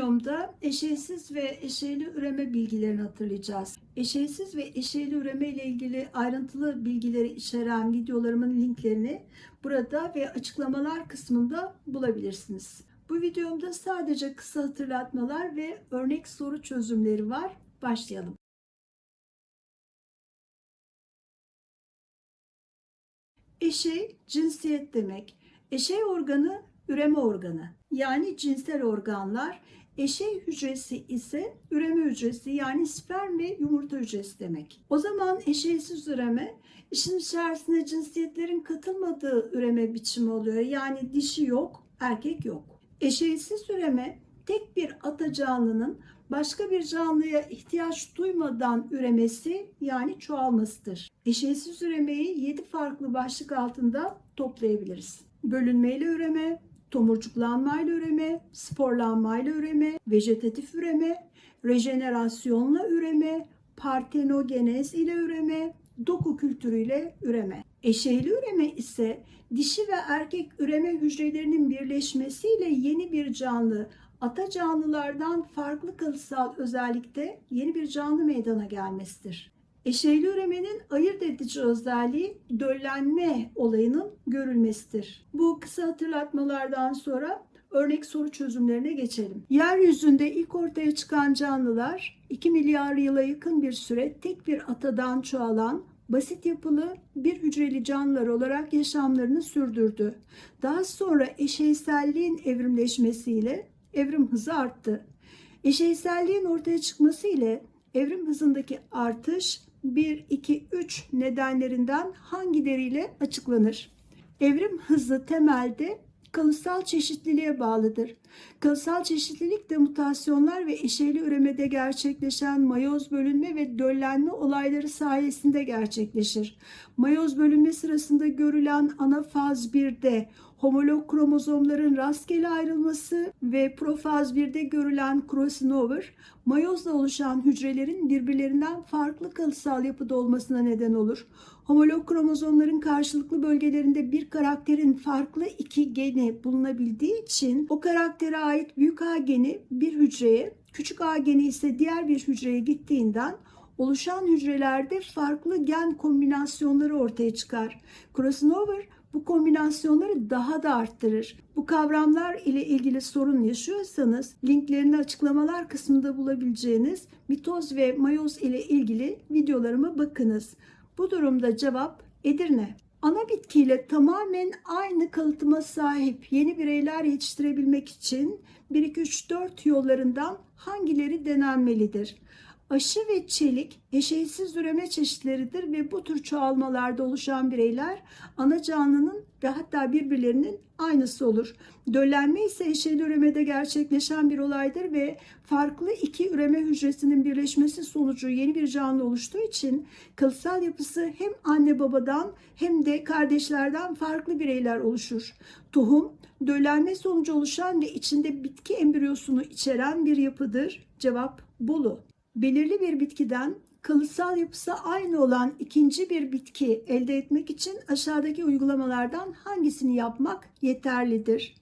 videomda eşeysiz ve eşeyli üreme bilgilerini hatırlayacağız. Eşeysiz ve eşeyli üreme ile ilgili ayrıntılı bilgileri içeren videolarımın linklerini burada ve açıklamalar kısmında bulabilirsiniz. Bu videomda sadece kısa hatırlatmalar ve örnek soru çözümleri var. Başlayalım. Eşey cinsiyet demek. Eşey organı üreme organı. Yani cinsel organlar. Eşey hücresi ise üreme hücresi yani sperm ve yumurta hücresi demek. O zaman eşeysiz üreme işin içerisine cinsiyetlerin katılmadığı üreme biçimi oluyor. Yani dişi yok, erkek yok. Eşeysiz üreme tek bir ata canlının başka bir canlıya ihtiyaç duymadan üremesi yani çoğalmasıdır. Eşeysiz üremeyi 7 farklı başlık altında toplayabiliriz. Bölünmeyle üreme, tomurcuklanmayla üreme, sporlanmayla üreme, vejetatif üreme, rejenerasyonla üreme, partenogenez ile üreme, doku kültürüyle üreme. Eşeyli üreme ise dişi ve erkek üreme hücrelerinin birleşmesiyle yeni bir canlı, ata canlılardan farklı kalıtsal özellikte yeni bir canlı meydana gelmesidir. Eşeyli üremenin ayırt edici özelliği döllenme olayının görülmesidir. Bu kısa hatırlatmalardan sonra örnek soru çözümlerine geçelim. Yeryüzünde ilk ortaya çıkan canlılar 2 milyar yıla yakın bir süre tek bir atadan çoğalan basit yapılı bir hücreli canlılar olarak yaşamlarını sürdürdü. Daha sonra eşeyselliğin evrimleşmesiyle evrim hızı arttı. Eşeyselliğin ortaya çıkması ile evrim hızındaki artış 1, 2, 3 nedenlerinden hangileriyle açıklanır? Evrim hızı temelde kalıtsal çeşitliliğe bağlıdır. Kalıtsal çeşitlilik de mutasyonlar ve eşeyli üremede gerçekleşen mayoz bölünme ve döllenme olayları sayesinde gerçekleşir. Mayoz bölünme sırasında görülen ana faz 1'de homolog kromozomların rastgele ayrılması ve profaz 1'de görülen crossover, mayozla oluşan hücrelerin birbirlerinden farklı kalıtsal yapıda olmasına neden olur. Homolog kromozomların karşılıklı bölgelerinde bir karakterin farklı iki geni bulunabildiği için o karaktere ait büyük A geni bir hücreye, küçük A geni ise diğer bir hücreye gittiğinden oluşan hücrelerde farklı gen kombinasyonları ortaya çıkar. Crossover bu kombinasyonları daha da arttırır. Bu kavramlar ile ilgili sorun yaşıyorsanız linklerini açıklamalar kısmında bulabileceğiniz mitoz ve mayoz ile ilgili videolarıma bakınız. Bu durumda cevap Edirne. Ana bitkiyle tamamen aynı kalıtıma sahip yeni bireyler yetiştirebilmek için 1 2 3 4 yollarından hangileri denenmelidir? Aşı ve çelik eşeysiz üreme çeşitleridir ve bu tür çoğalmalarda oluşan bireyler ana canlının ve hatta birbirlerinin aynısı olur. Döllenme ise eşeyli üremede gerçekleşen bir olaydır ve farklı iki üreme hücresinin birleşmesi sonucu yeni bir canlı oluştuğu için kalıtsal yapısı hem anne babadan hem de kardeşlerden farklı bireyler oluşur. Tohum, döllenme sonucu oluşan ve içinde bitki embriyosunu içeren bir yapıdır. Cevap Bolu belirli bir bitkiden kalıtsal yapısı aynı olan ikinci bir bitki elde etmek için aşağıdaki uygulamalardan hangisini yapmak yeterlidir?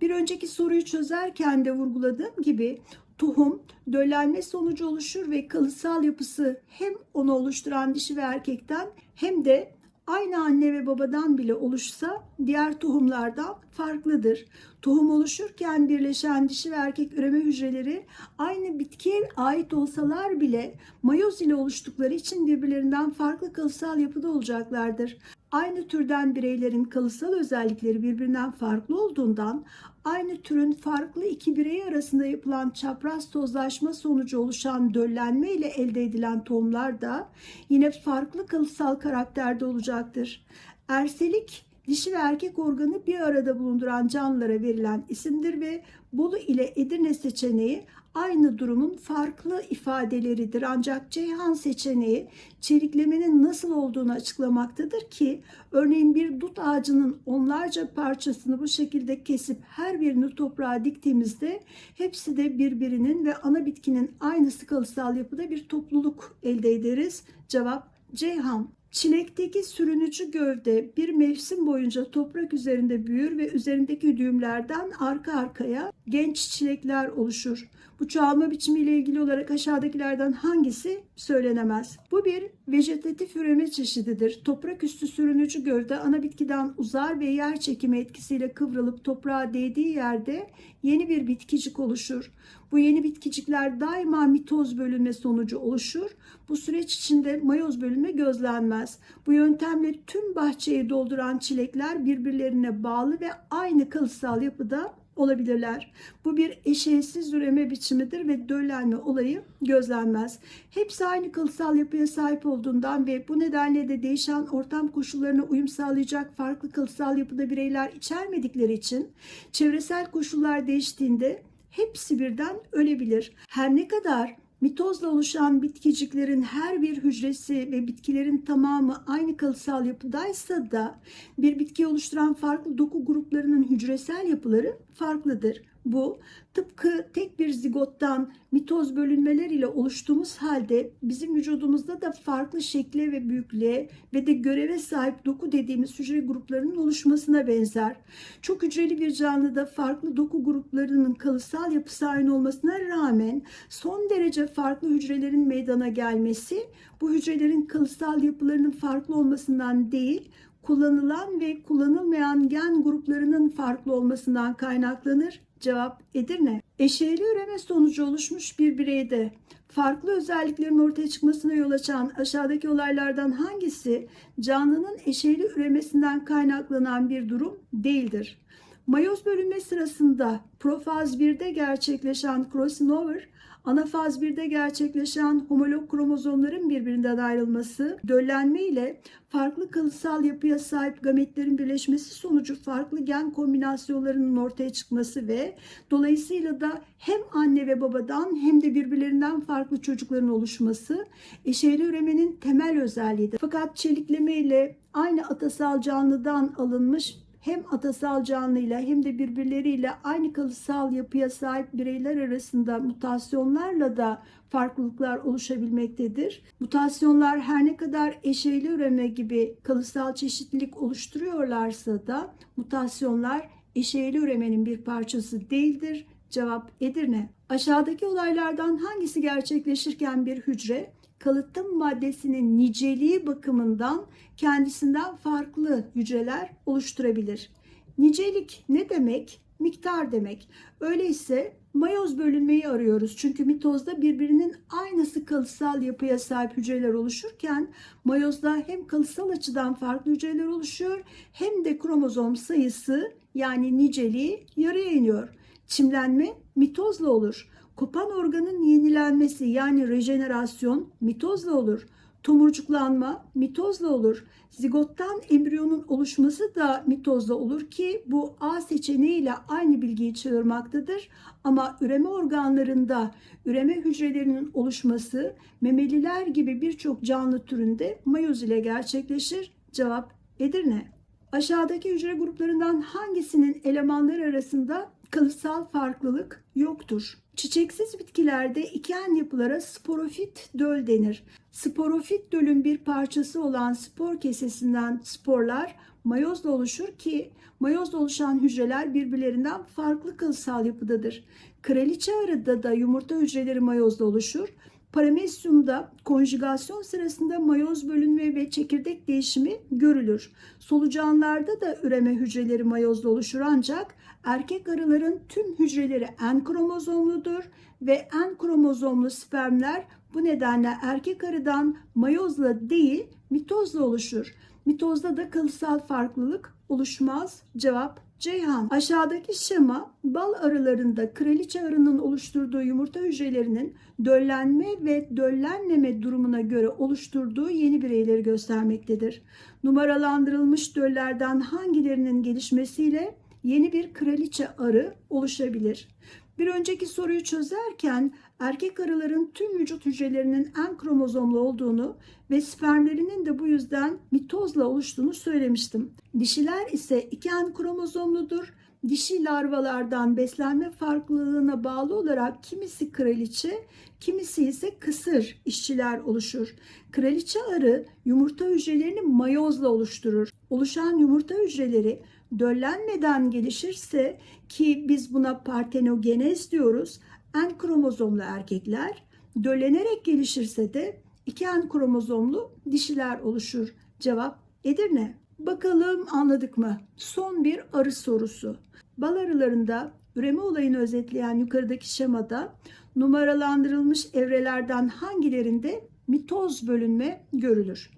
Bir önceki soruyu çözerken de vurguladığım gibi tohum döllenme sonucu oluşur ve kalıtsal yapısı hem onu oluşturan dişi ve erkekten hem de aynı anne ve babadan bile oluşsa diğer tohumlardan farklıdır. Tohum oluşurken birleşen dişi ve erkek üreme hücreleri aynı bitkiye ait olsalar bile mayoz ile oluştukları için birbirlerinden farklı kalıtsal yapıda olacaklardır. Aynı türden bireylerin kalıtsal özellikleri birbirinden farklı olduğundan aynı türün farklı iki birey arasında yapılan çapraz tozlaşma sonucu oluşan döllenme ile elde edilen tohumlar da yine farklı kalıtsal karakterde olacaktır. Erselik dişi ve erkek organı bir arada bulunduran canlılara verilen isimdir ve Bolu ile Edirne seçeneği aynı durumun farklı ifadeleridir. Ancak Ceyhan seçeneği çeliklemenin nasıl olduğunu açıklamaktadır ki örneğin bir dut ağacının onlarca parçasını bu şekilde kesip her birini toprağa diktiğimizde hepsi de birbirinin ve ana bitkinin aynı kalıtsal yapıda bir topluluk elde ederiz. Cevap Ceyhan. Çilekteki sürünücü gövde bir mevsim boyunca toprak üzerinde büyür ve üzerindeki düğümlerden arka arkaya genç çilekler oluşur. Bu çoğalma biçimiyle ilgili olarak aşağıdakilerden hangisi söylenemez? Bu bir vejetatif üreme çeşididir. Toprak üstü sürünücü gövde ana bitkiden uzar ve yer çekimi etkisiyle kıvrılıp toprağa değdiği yerde yeni bir bitkicik oluşur. Bu yeni bitkicikler daima mitoz bölünme sonucu oluşur. Bu süreç içinde mayoz bölünme gözlenmez. Bu yöntemle tüm bahçeyi dolduran çilekler birbirlerine bağlı ve aynı kılsal yapıda olabilirler. Bu bir eşeğsiz üreme biçimidir ve döllenme olayı gözlenmez. Hepsi aynı kılsal yapıya sahip olduğundan ve bu nedenle de değişen ortam koşullarına uyum sağlayacak farklı kılsal yapıda bireyler içermedikleri için çevresel koşullar değiştiğinde hepsi birden ölebilir. Her ne kadar mitozla oluşan bitkiciklerin her bir hücresi ve bitkilerin tamamı aynı kalıtsal yapıdaysa da bir bitki oluşturan farklı doku gruplarının hücresel yapıları farklıdır. Bu tıpkı tek bir zigottan mitoz bölünmeler ile oluştuğumuz halde bizim vücudumuzda da farklı şekle ve büyüklüğe ve de göreve sahip doku dediğimiz hücre gruplarının oluşmasına benzer. Çok hücreli bir canlıda farklı doku gruplarının kalıtsal yapısı aynı olmasına rağmen son derece farklı hücrelerin meydana gelmesi bu hücrelerin kalıtsal yapılarının farklı olmasından değil kullanılan ve kullanılmayan gen gruplarının farklı olmasından kaynaklanır. Cevap Edirne. Eşeğli üreme sonucu oluşmuş bir bireyde farklı özelliklerin ortaya çıkmasına yol açan aşağıdaki olaylardan hangisi canlının eşeğli üremesinden kaynaklanan bir durum değildir? Mayoz bölünme sırasında profaz 1'de gerçekleşen crossing over Anafaz 1'de gerçekleşen homolog kromozomların birbirinden ayrılması, döllenme ile farklı kalıtsal yapıya sahip gametlerin birleşmesi sonucu farklı gen kombinasyonlarının ortaya çıkması ve dolayısıyla da hem anne ve babadan hem de birbirlerinden farklı çocukların oluşması eşeyli üremenin temel özelliğidir. Fakat çelikleme ile aynı atasal canlıdan alınmış hem atasal canlıyla hem de birbirleriyle aynı kalıtsal yapıya sahip bireyler arasında mutasyonlarla da farklılıklar oluşabilmektedir. Mutasyonlar her ne kadar eşeyli üreme gibi kalıtsal çeşitlilik oluşturuyorlarsa da mutasyonlar eşeyli üremenin bir parçası değildir. Cevap Edirne. Aşağıdaki olaylardan hangisi gerçekleşirken bir hücre kalıtım maddesinin niceliği bakımından kendisinden farklı hücreler oluşturabilir. Nicelik ne demek? Miktar demek. Öyleyse mayoz bölünmeyi arıyoruz. Çünkü mitozda birbirinin aynısı kalıtsal yapıya sahip hücreler oluşurken mayozda hem kalıtsal açıdan farklı hücreler oluşuyor hem de kromozom sayısı yani niceliği yarıya iniyor. Çimlenme mitozla olur. Kopan organın yenilenmesi yani rejenerasyon mitozla olur. Tomurcuklanma mitozla olur. Zigottan embriyonun oluşması da mitozla olur ki bu A seçeneğiyle aynı bilgiyi çağırmaktadır. Ama üreme organlarında üreme hücrelerinin oluşması memeliler gibi birçok canlı türünde mayoz ile gerçekleşir. Cevap Edirne. Aşağıdaki hücre gruplarından hangisinin elemanları arasında kalıtsal farklılık yoktur? Çiçeksiz bitkilerde iken yapılara sporofit döl denir. Sporofit dölün bir parçası olan spor kesesinden sporlar mayozla oluşur ki mayozla oluşan hücreler birbirlerinden farklı kalıtsal yapıdadır. Kraliçe arıda da yumurta hücreleri mayozla oluşur. Paramesyumda konjugasyon sırasında mayoz bölünme ve çekirdek değişimi görülür. Solucanlarda da üreme hücreleri mayozla oluşur ancak erkek arıların tüm hücreleri N kromozomludur ve N kromozomlu spermler bu nedenle erkek arıdan mayozla değil mitozla oluşur. Mitozda da kalıtsal farklılık oluşmaz. Cevap Ceyhan. Aşağıdaki şema bal arılarında kraliçe arının oluşturduğu yumurta hücrelerinin döllenme ve döllenmeme durumuna göre oluşturduğu yeni bireyleri göstermektedir. Numaralandırılmış döllerden hangilerinin gelişmesiyle yeni bir kraliçe arı oluşabilir. Bir önceki soruyu çözerken erkek arıların tüm vücut hücrelerinin en kromozomlu olduğunu ve spermlerinin de bu yüzden mitozla oluştuğunu söylemiştim. Dişiler ise iki en kromozomludur. dişi larvalardan beslenme farklılığına bağlı olarak kimisi kraliçe, kimisi ise kısır işçiler oluşur. Kraliçe arı yumurta hücrelerini mayozla oluşturur. Oluşan yumurta hücreleri döllenmeden gelişirse ki biz buna partenogenez diyoruz. En kromozomlu erkekler döllenerek gelişirse de iki en kromozomlu dişiler oluşur. Cevap Edirne. Bakalım anladık mı? Son bir arı sorusu. Bal arılarında üreme olayını özetleyen yukarıdaki şemada numaralandırılmış evrelerden hangilerinde mitoz bölünme görülür?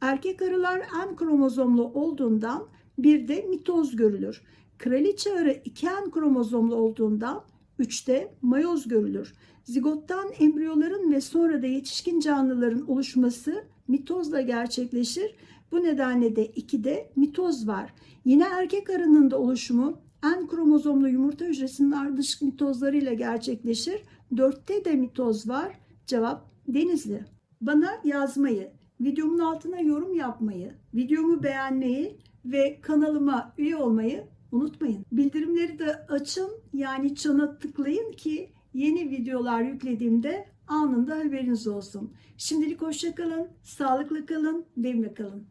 Erkek arılar en kromozomlu olduğundan bir de mitoz görülür. Kraliçe arı iki en kromozomlu olduğundan üçte mayoz görülür. Zigottan embriyoların ve sonra da yetişkin canlıların oluşması mitozla gerçekleşir. Bu nedenle de 2'de mitoz var. Yine erkek arının da oluşumu en kromozomlu yumurta hücresinin ardışık mitozlarıyla gerçekleşir. 4'te de mitoz var. Cevap Denizli. Bana yazmayı, videomun altına yorum yapmayı, videomu beğenmeyi ve kanalıma üye olmayı unutmayın. Bildirimleri de açın yani çana tıklayın ki yeni videolar yüklediğimde anında haberiniz olsun. Şimdilik hoşça kalın, sağlıklı kalın, benimle kalın.